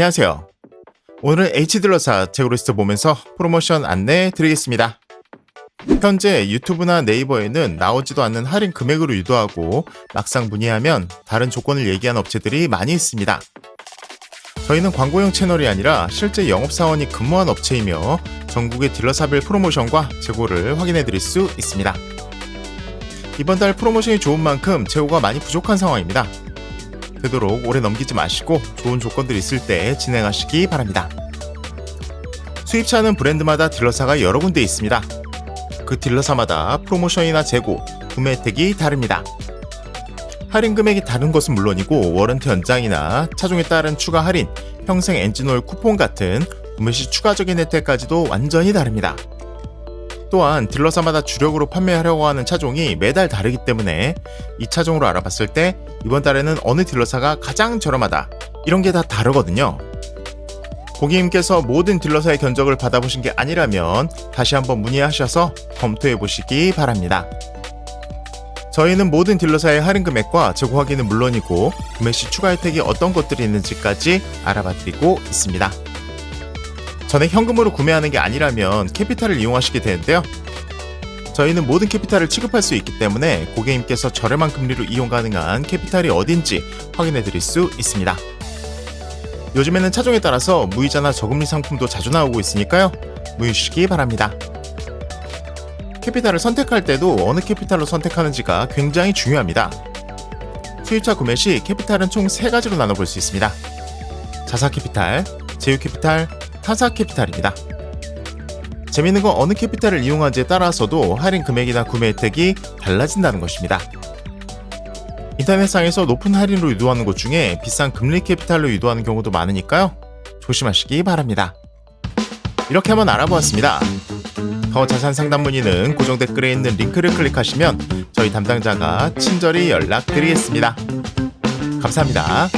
안녕하세요. 오늘은 H딜러사 제고리스트 보면서 프로모션 안내 드리겠습니다. 현재 유튜브나 네이버에는 나오지도 않는 할인 금액으로 유도하고 막상 문의하면 다른 조건을 얘기한 업체들이 많이 있습니다. 저희는 광고용 채널이 아니라 실제 영업사원이 근무한 업체이며 전국의 딜러사별 프로모션과 재고를 확인해 드릴 수 있습니다. 이번 달 프로모션이 좋은 만큼 재고가 많이 부족한 상황입니다. 되도록 오래 넘기지 마시고 좋은 조건들 있을 때 진행하시기 바랍니다. 수입차는 브랜드마다 딜러사가 여러 군데 있습니다. 그 딜러사마다 프로모션이나 재고, 구매 혜택이 다릅니다. 할인 금액이 다른 것은 물론이고 워런티 연장이나 차종에 따른 추가 할인, 평생 엔진오일 쿠폰 같은 구매 시 추가적인 혜택까지도 완전히 다릅니다. 또한 딜러사마다 주력으로 판매하려고 하는 차종이 매달 다르기 때문에 이 차종으로 알아봤을 때 이번 달에는 어느 딜러사가 가장 저렴하다 이런 게 다 다르거든요. 고객님께서 모든 딜러사의 견적을 받아보신 게 아니라면 다시 한번 문의하셔서 검토해 보시기 바랍니다. 저희는 모든 딜러사의 할인 금액과 재고 확인은 물론이고 구매 시 추가 혜택이 어떤 것들이 있는지까지 알아봐 드리고 있습니다. 전액 현금으로 구매하는 게 아니라면 캐피탈을 이용하시게 되는데요. 저희는 모든 캐피탈을 취급할 수 있기 때문에 고객님께서 저렴한 금리로 이용 가능한 캐피탈이 어딘지 확인해 드릴 수 있습니다. 요즘에는 차종에 따라서 무이자나 저금리 상품도 자주 나오고 있으니까요. 주시기 바랍니다. 캐피탈을 선택할 때도 어느 캐피탈로 선택하는지가 굉장히 중요합니다. 수입차 구매 시 캐피탈은 총 3가지로 나눠볼 수 있습니다. 자사 캐피탈, 제휴 캐피탈, 타사 캐피탈입니다. 재밌는 건 어느 캐피탈을 이용하는지에 따라서도 할인 금액이나 구매 혜택이 달라진다는 것입니다. 인터넷상에서 높은 할인으로 유도하는 곳 중에 비싼 금리 캐피탈로 유도하는 경우도 많으니까요. 조심하시기 바랍니다. 이렇게 한번 알아보았습니다. 더 자세한 상담 문의는 고정 댓글에 있는 링크를 클릭하시면 저희 담당자가 친절히 연락드리겠습니다. 감사합니다.